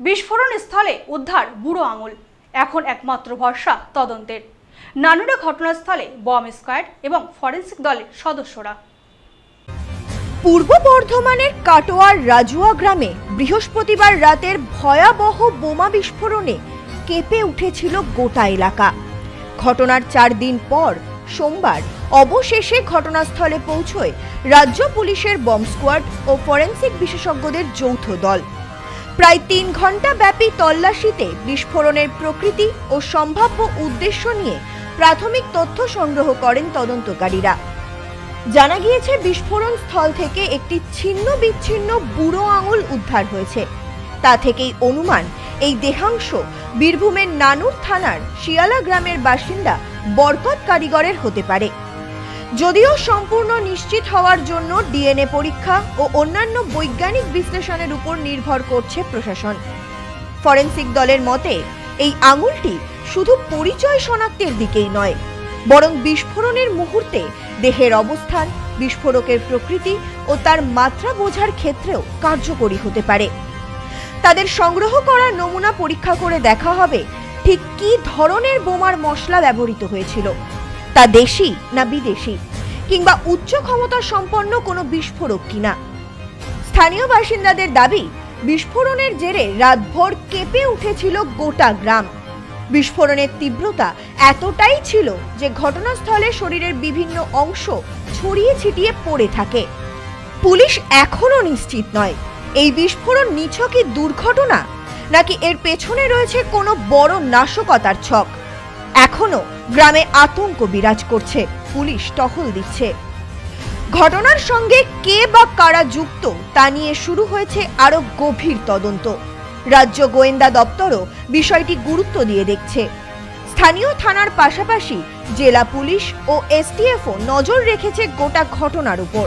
বিস্ফোরণ স্থলে উদ্ধার বুড়ো আঙুল। এখন একমাত্র ভরসা তদন্তের। নানুরে ঘটনাস্থলে বম স্কোয়াড এবং ফরেন্সিক দলের সদস্যরা। পূর্ব বর্ধমানের কাটোয়ার রাজুয়া গ্রামে বৃহস্পতিবার রাতের ভয়াবহ বোমা বিস্ফোরণে কেঁপে উঠেছিল গোটা এলাকা। ঘটনার চার দিন পর সোমবার অবশেষে ঘটনাস্থলে পৌঁছয় রাজ্য পুলিশের বম স্কোয়াড ও ফরেন্সিক বিশেষজ্ঞদের যৌথ দল। প্রায় তিন ঘণ্টা ব্যাপী তল্লাশিতে বিস্ফোরণের প্রকৃতি ও সম্ভাব্য উদ্দেশ্য নিয়ে প্রাথমিক তথ্য সংগ্রহ করেন তদন্তকারীরা। জানা গিয়েছে, বিস্ফোরণ স্থল থেকে একটি ছিন্ন বিচ্ছিন্ন বুড়ো আঙুল উদ্ধার হয়েছে। তা থেকেই অনুমান, এই দেহাংশ বীরভূমের নানুর থানার শিয়ালা গ্রামের বাসিন্দা বরকত কারিগরের হতে পারে। যদিও সম্পূর্ণ নিশ্চিত হওয়ার জন্য ডিএনএ পরীক্ষা ও অন্যান্য বৈজ্ঞানিক বিশ্লেষণের উপর নির্ভর করছে প্রশাসন। ফরেনসিক দলের মতে, এই আঙুলটি শুধু পরিচয় শনাক্তের দিকেই নয়, বরং বিস্ফোরণের মুহূর্তে দেহের অবস্থান, বিস্ফোরকের প্রকৃতি ও তার মাত্রা বোঝার ক্ষেত্রেও কার্যকরী হতে পারে। তাদের সংগ্রহ করা নমুনা পরীক্ষা করে দেখা হবে ঠিক কী ধরনের বোমার মশলা ব্যবহৃত হয়েছিল তা দেশি না বিদেশি? কিংবা উচ্চ ক্ষমতা সম্পন্ন কোনো বিস্ফোরক কিনা? স্থানীয় বাসিন্দাদের দাবি, বিস্ফোরণের জেরে রাতভর কেঁপে উঠেছিল গোটা গ্রাম। বিস্ফোরণের তীব্রতা এতটাই ছিল যে ঘটনাস্থলে শরীরের বিভিন্ন অংশ ছড়িয়ে ছিটিয়ে পড়ে থাকে। পুলিশ এখনও নিশ্চিত নয়, এই বিস্ফোরণ নিছকই দুর্ঘটনা নাকি এর পেছনে রয়েছে কোনো বড় নাশকতার ছক? এখনও গ্রামে আতঙ্ক বিরাজ করছে। পুলিশ টহল দিচ্ছে। ঘটনার সঙ্গে কে বা কারা যুক্ত তা নিয়ে শুরু হয়েছে আরও গভীর তদন্ত। রাজ্য গোয়েন্দা দপ্তরও বিষয়টি গুরুত্ব দিয়ে দেখছে। স্থানীয় থানার পাশাপাশি জেলা পুলিশ ও এসটিএফও নজর রেখেছে গোটা ঘটনার উপর।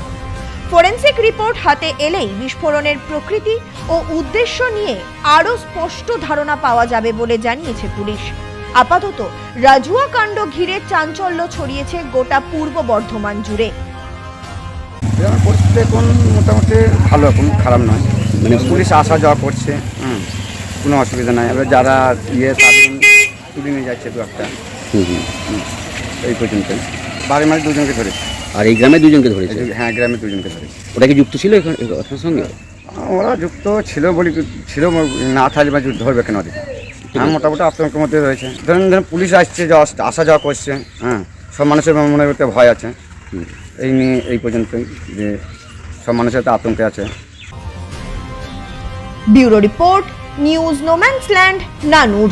ফরেনসিক রিপোর্ট হাতে এলেই বিস্ফোরণের প্রকৃতি ও উদ্দেশ্য নিয়ে আরও স্পষ্ট ধারণা পাওয়া যাবে বলে জানিয়েছে পুলিশ। আপাতত রাজুয়া কাণ্ড ঘিরে চাঞ্চল্য ছড়িয়েছে গোটা পূর্ব বর্ধমান জুড়ে। পরিস্থিতি এখন মোটামুটি ভালো এখন খারাপ নয়। মানে পুলিশ আসা যাওয়া করছে হুম কোনো অসুবিধা নাই। এবার যারা ইয়ে তুলে নিয়ে যাচ্ছে দু একটা। হুম হুম। হুম, এই পর্যন্ত বাড়ির মাঝে দুজনকে ধরেছে। আর এই গ্রামে দুজনকে ধরেছে? হ্যাঁ গ্রামে দুজনকে ধরেছে। ওটা কি যুক্ত ছিল এখানে সঙ্গে? ওরা যুক্ত ছিল বলি ছিল না থাকলে বা ধরবে কেন ওদের? হ্যাঁ মোটামুটি আতঙ্কের মধ্যে রয়েছে। ধরেন ধরেন পুলিশ আসছে যাওয়া আসা যাওয়া করছে হ্যাঁ সব মানুষের মনে করতে ভয় আছে। হুম, এই নিয়ে এই পর্যন্তই যে সব মানুষের তো আতঙ্কে আছে। Bureau report news no man's land Nanoor.